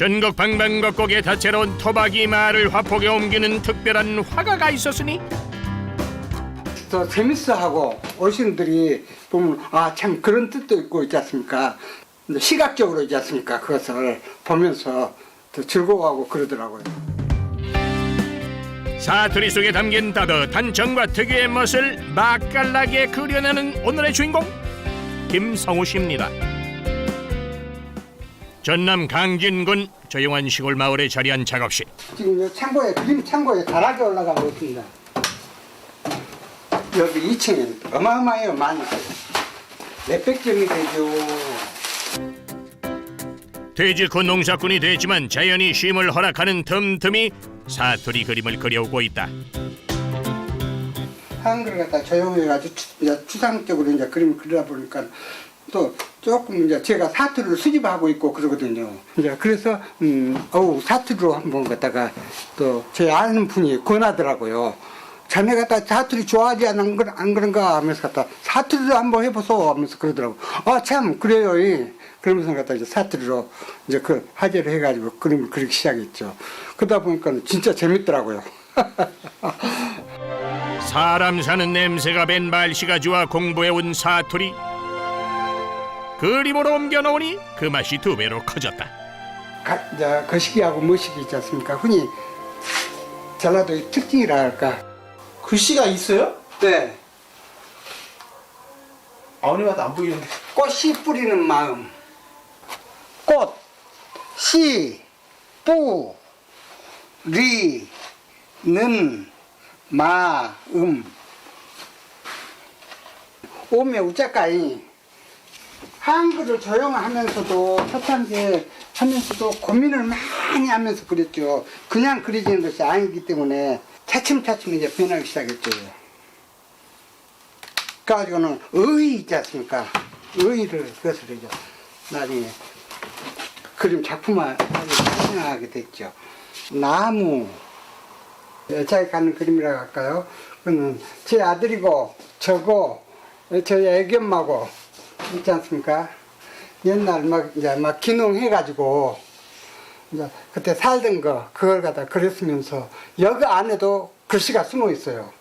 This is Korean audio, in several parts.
전국 방방곡곡에 다채로운 토박이 마을을 화폭에 옮기는 특별한 화가가 있었으니 더 재밌어하고 어르신들이 보면 아 참 그런 뜻도 있고 있지 않습니까? 시각적으로 있지 않습니까? 그것을 보면서 더 즐거워하고 그러더라고요. 사투리 속에 담긴 따뜻한 정과 특유의 멋을 맛깔나게 그려내는 오늘의 주인공 김성우 씨입니다. 전남 강진군 조용한 시골 마을에 자리한 작업실. 지금 이 창고에 그림 창고에 다락이 올라가고 있습니다. 여기 2층에 어마어마해요 많이. 몇백 점이 되죠. 퇴직 후 농사꾼이 됐지만 자연이 쉼을 허락하는 틈틈이 사투리 그림을 그려오고 있다. 한글 갖다 조용해가지고 추, 이제 추상적으로 이제 그림을 그리다 보니까 또 조금 이제 제가 사투리를 수집하고 있고 그러거든요. 이제 그래서 음, 어우 사투리로 한번 갖다가 또 제 아는 분이 권하더라고요. 자네 갖다 사투리 좋아하지 않은 건 안 그런가 하면서 갖다 사투리로 한번 해보소 하면서 그러더라고. 아 참 그래요. 이. 그러면서 갖다 이제 사투리로 이제 그 화제를 해가지고 그림을 그리기 시작했죠. 그러다 보니까 진짜 재밌더라고요. 사람 사는 냄새가 밴 말씨가 좋아 공부해온 사투리 그림으로 옮겨 놓으니 그 맛이 두 배로 커졌다. 가, 이제 거시기하고 머시기 있지 않습니까? 흔히 전라도의 특징이라 할까. 글씨가 있어요? 네. 아버님한테 안 보이는데. 꽃이 뿌리는 마음. 꽃, 시, 뿌, 리, 는, 마 음. 오메 우자까이 한글을 조용하면서도 초창기에 하면서도 고민을 많이 하면서 그렸죠. 그냥 그려지는 것이 아니기 때문에 차츰차츰 이제 변하기 시작했죠. 그래가지고는 의 있지 않습니까? 의를 그것을 이제 나중에 그림 작품화하게 탄생하게 됐죠. 나무 여차에 가는 그림이라고 할까요? 그는 제 아들이고 저고 저희 애견마고 있지 않습니까? 옛날 막 이제 막 기농해가지고 이제 그때 살던 거 그걸 갖다 그렸으면서 여기 안에도 글씨가 숨어 있어요.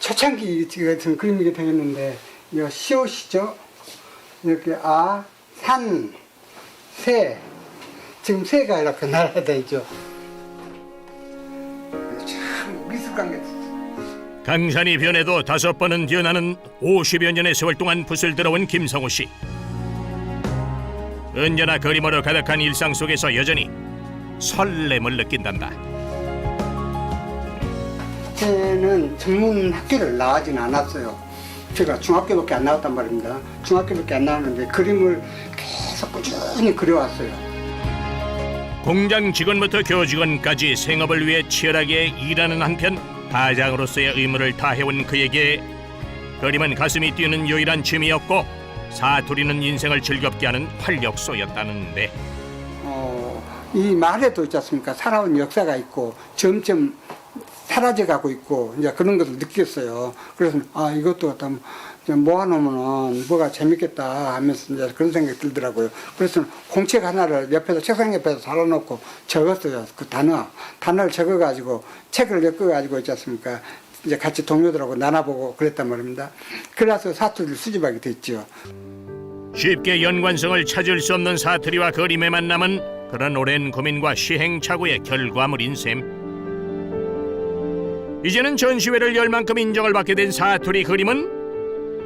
초창기 같은 그림이 되겠는데 이 시옷이죠. 이렇게 아, 산, 새 지금 새가 이렇게 날아다 있죠. 강산이 변해도 다섯 번은 뛰어나는 50여 년의 세월 동안 붓을 들어온 김성우 씨. 언제나 그림으로 가득한 일상 속에서 여전히 설렘을 느낀단다. 저는 전문 학교를 나가진 않았어요. 제가 중학교밖에 안 나왔단 말입니다. 중학교밖에 안 나왔는데 그림을 계속 꾸준히 그려왔어요. 공장 직원부터 교직원까지 생업을 위해 치열하게 일하는 한편 가장으로서의 의무를 다해온 그에게 그림은 가슴이 뛰는 유일한 취미였고 사투리는 인생을 즐겁게 하는 활력소였다는데 어, 이 말에도 있지 않습니까? 살아온 역사가 있고 점점 사라져가고 있고 이제 그런 것을 느꼈어요. 그래서 아 이것도 갖다 모아놓으면은 뭐가 재밌겠다 하면서 이제 그런 생각이 들더라고요. 그래서 공책 하나를 옆에서 책상 옆에서 달아놓고 적었어요. 그 단어 단어를 적어가지고 책을 엮어가지고 있지 않습니까? 이제 같이 동료들하고 나눠보고 그랬단 말입니다. 그래서 사투리를 수집하게 됐죠. 쉽게 연관성을 찾을 수 없는 사투리와 그림의 만남은 그런 오랜 고민과 시행착오의 결과물인 셈. 이제는 전시회를 열 만큼 인정을 받게 된 사투리 그림은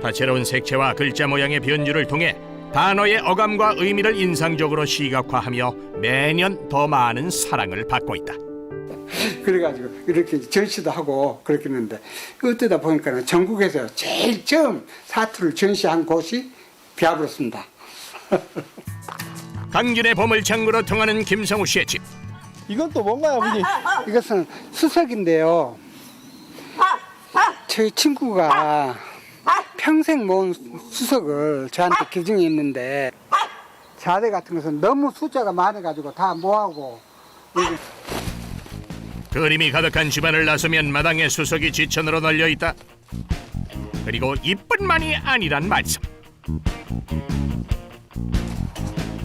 다채로운 색채와 글자 모양의 변주를 통해 단어의 어감과 의미를 인상적으로 시각화하며 매년 더 많은 사랑을 받고 있다. 그래가지고 이렇게 전시도 하고 그렇게 했는데 어쩌다 보니까 전국에서 제일 처음 사투를 전시한 곳이 비아브로스입니다. 강진의 보물창고로 통하는 김성우 씨의 집. 이건 또 뭔가요, 아버님? 이것은 수석인데요. 저희 친구가 평생 모은 수석을 저한테 기증이 있는데 자대 같은 것은 너무 숫자가 많아가지고 다 모아고 그림이 가득한 집안을 나서면 마당에 수석이 지천으로 널려 있다. 그리고 이뿐만이 아니란 말씀.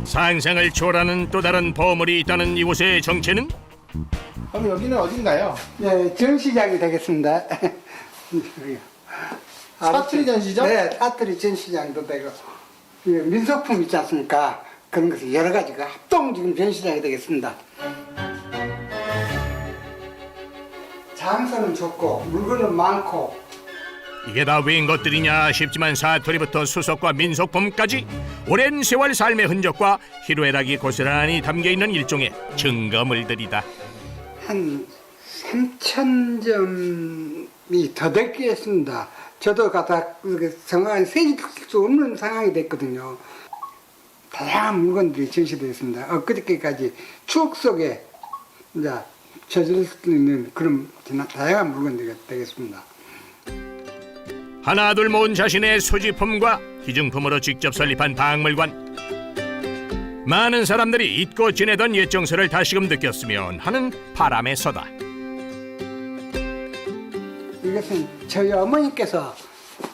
상상을 초월하는 또 다른 보물이 있다는 이곳의 정체는 그럼 여기는 어딘가요? 네, 전시장이 되겠습니다. 사투리 전시장? 네, 사투리 전시장도 되고 이 민속품 있지 않습니까? 그런 것을 여러 가지가 합동 지금 전시장이 되겠습니다. 장소는 좋고 물건은 많고 이게 다 웬 것들이냐 싶지만 사투리부터 수석과 민속품까지 오랜 세월 삶의 흔적과 희로애락이 고스란히 담겨있는 일종의 증거물들이다 한 3천 점이 더 됐겠습니다. 저도 갖다 정확히 세질 수 없는 상황이 됐거든요. 다양한 물건들이 전시되어 있습니다. 엊그저께까지 추억 속에 이제 젖을 수 있는 그런 다양한 물건들이 되겠습니다. 하나둘 모은 자신의 소지품과 기증품으로 직접 설립한 박물관 많은 사람들이 잊고 지내던 옛 정서를 다시금 느꼈으면 하는 바람의 서다 이것은 저희 어머니께서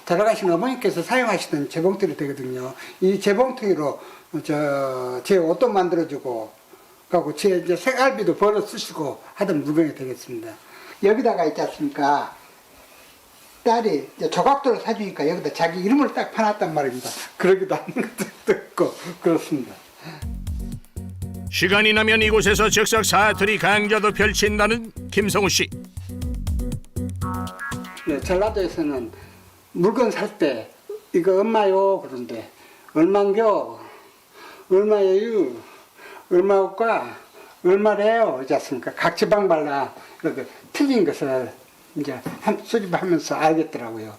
돌아가신 어머니께서 사용하시던 재봉틀이 되거든요. 이 재봉틀로 저 제 옷도 만들어주고 가고 제 이제 생활비도 벌어 쓰시고 하던 물건이 되겠습니다. 여기다가 있지 않습니까? 딸이 조각도를 사주니까 여기다 자기 이름을 딱 파놨단 말입니다. 그러기도 하는 것도 있고 그렇습니다. 시간이 나면 이곳에서 즉석 사투리 강좌도 펼친다는 김성우 씨 네, 전라도에서는 물건 살 때 이거 얼마요 그런데 얼만겨? 얼마예요? 얼마일까? 얼마래요? 이지 않습니까 각 지방 발라 이렇게 틀린 것을 이제 한- 수집하면서 알겠더라고요.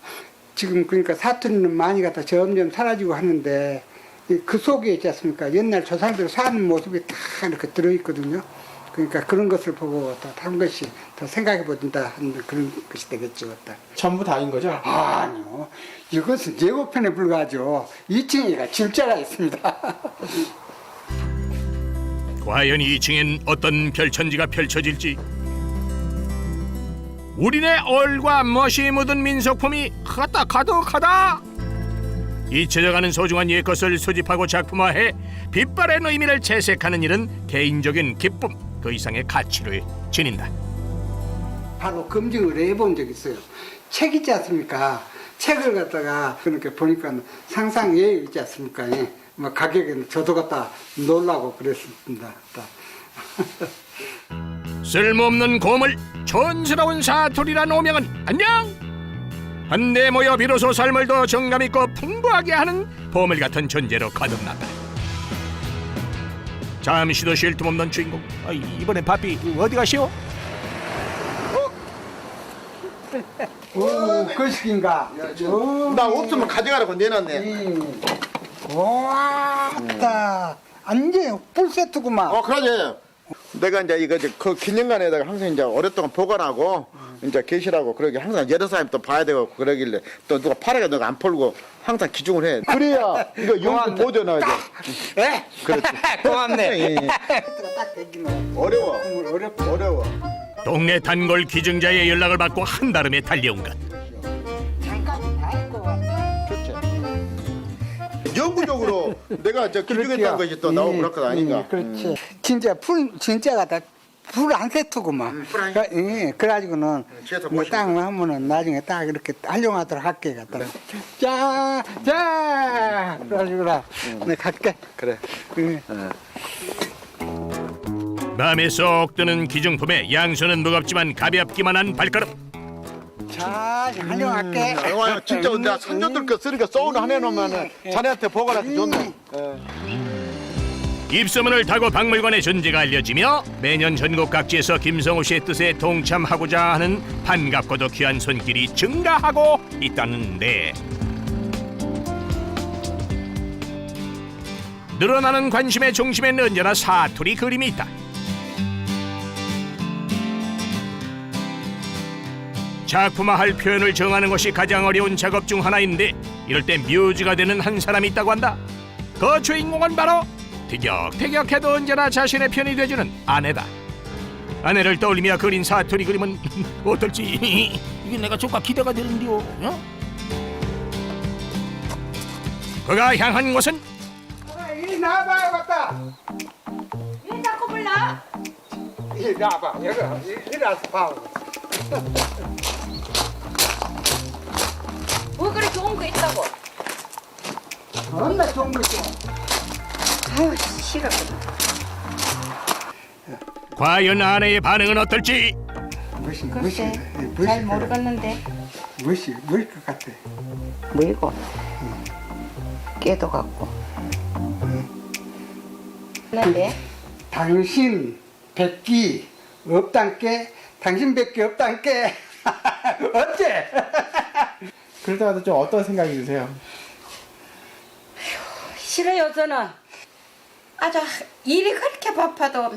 지금 그러니까 사투리는 많이 갖다 점점 사라지고 하는데 이그 속에 있지 않습니까? 옛날 조상들 사는 모습이 다 이렇게 들어있거든요 그러니까 그런 것을 보고 한 것이 더 생각해 보든다 하는 그런 것이 되겠죠. 딱. 전부 다인 거죠? 아니요. 이것은 예고편에 불과하죠. 2층에가 질자가 있습니다. 과연 2층엔 어떤 별천지가 펼쳐질지 우리네 얼과 멋이 묻은 민속품이 하다 가득하다 잊혀져가는 소중한 옛것을 수집하고 작품화해 빛바랜 의미를 채색하는 일은 개인적인 기쁨 그 이상의 가치를 지닌다 바로 검증을 해본 적이 있어요. 책 있지 않습니까? 책을 갖다가 그렇게 보니까 상상 예외 있지 않습니까? 예. 뭐 가격에는 저도 갖다 놀라고 그랬습니다. 딱. 쓸모없는 고물 촌스러운 사투리란 오명은 안녕 한데 모여 비로소 삶을 더 정감 있고 풍부하게 하는 보물 같은 존재로 거듭난다 잠시도 쉴 틈 없는 주인공 아, 이번엔 바삐 어디 가시오? 오, 그 식인가? 나 없으면 가져가라고 내놨네. 와 다 완전 풀세트구만. 어, 그러지. 내가 이제 이거 이제 그 기념관에다가 항상 이제 오랫동안 보관하고 이제 계시라고 그러게 항상 여러 사람이 또 봐야 되고 그러길래 또 누가 팔아가 너가 안 팔고 항상 기증을 해. 그래야 이거 용품 보존하지. 예? 그렇지. 고맙네. 예, 예. 딱 어려워. 어렵다. 어려워. 동네 단골 기증자의 연락을 받고 한달음에 달려온 것 잠깐 다 했고 왔다. 그렇지. 영구적으로 내가 저 기증했다는 것이 또 나오고 그럴 것 아닌가. 예, 그렇지. 진짜 풀 진짜가 다. 불안 세트구만. 음, 불안 그, 예, 그래가지고는 뒤에서 뭐 보시면 땅 하면은 나중에 딱 이렇게 활용하도록 할게 갖다. 자, 자, 그래가지고라. 네 갈게. 그래. 예. 마음에 쏙 드는 기증품에 양손은 무겁지만 가볍기만 한 발걸음 자, 활용할게. 와, 진짜 음, 내가 상조들 거 쓰니까 소울 한 해놓으면은 자네한테 보관하기 좋네. 예. 입소문을 타고 박물관의 존재가 알려지며 매년 전국 각지에서 김성호 씨의 뜻에 동참하고자 하는 반갑고도 귀한 손길이 증가하고 있다는데 늘어나는 관심의 중심에는 언제나 사투리 그림이 있다. 작품화할 표현을 정하는 것이 가장 어려운 작업 중 하나인데 이럴 때 뮤즈가 되는 한 사람이 있다고 한다. 그 주인공은 바로 티격태격해도 언제나 자신의 편이 돼주는 아내다. 아내를 떠올리며 그린 사투리 그림은 어떨지 이게 내가 조금 기대가 되는데요. 어? 그가 향한 곳은 이 나봐요, 갔다. 봐. 왜 자꾸 불러? 이리 와봐. 여기 이리 와서 봐. 뭐 그리 좋은 거 있다고? 얼마나 좋은 거죠. 아유 싫어. 과연 아내의 반응은 어떨지 무엇이 무엇이 글쎄 무엇이 잘 모르겠는데 무엇이 무엇일 것 같아. 뭐이고? 깨도 같고. 근데 당신 백기 없단께 당신 백기 없단께 어째? 그럴 때마다 좀 어떤 생각이 드세요? 싫어요 저는. 아주 일이 그렇게 바빠도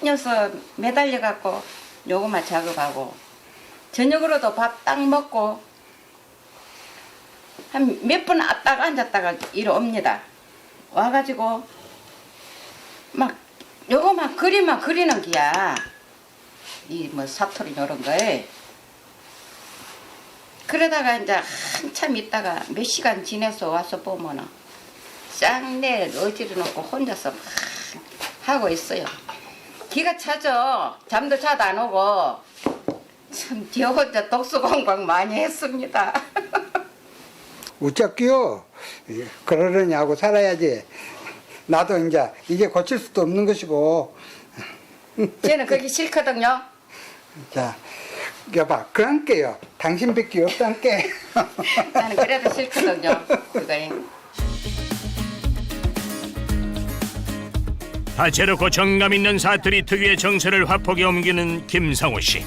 매녀서 매달려 갖고 요거만 작업하고 저녁으로도 밥 딱 먹고 한몇분딱 앉았다가 일 옵니다. 와가지고 막 요거만 그림만 그리는 기야. 이 뭐 사투리 이런 거에. 그러다가 이제 한참 있다가 몇 시간 지내서 와서 보면은 짱내 어지러 놓고 혼자서 막 하고 있어요. 기가 차죠. 잠도 잘안 오고 참 저 혼자 독서 공부 많이 했습니다. 우짝기요. 예, 그러려냐고 살아야지. 나도 이제 이제 고칠 수도 없는 것이고. 저는 그게 싫거든요. 자, 여봐, 그랑께요. 당신 백기 없단께. 나는 그래도 싫거든요. 그거 다채롭고 정감 있는 사투리 특유의 정서를 화폭에 옮기는 김상우 씨.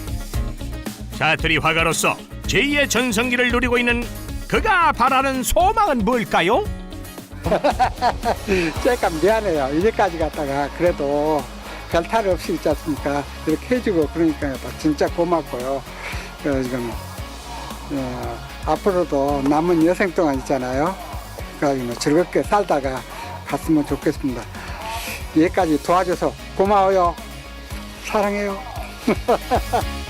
사투리 화가로서 제2의 전성기를 누리고 있는 그가 바라는 소망은 뭘까요? 잠깐 미안해요. 이제까지 갔다가 그래도 별 탈 없이 있지 않습니까? 이렇게 해주고 그러니까 진짜 고맙고요. 그래서 지금 어, 앞으로도 남은 여생 동안 있잖아요. 그러니까 뭐 즐겁게 살다가 갔으면 좋겠습니다. 여기까지 도와줘서 고마워요. 사랑해요.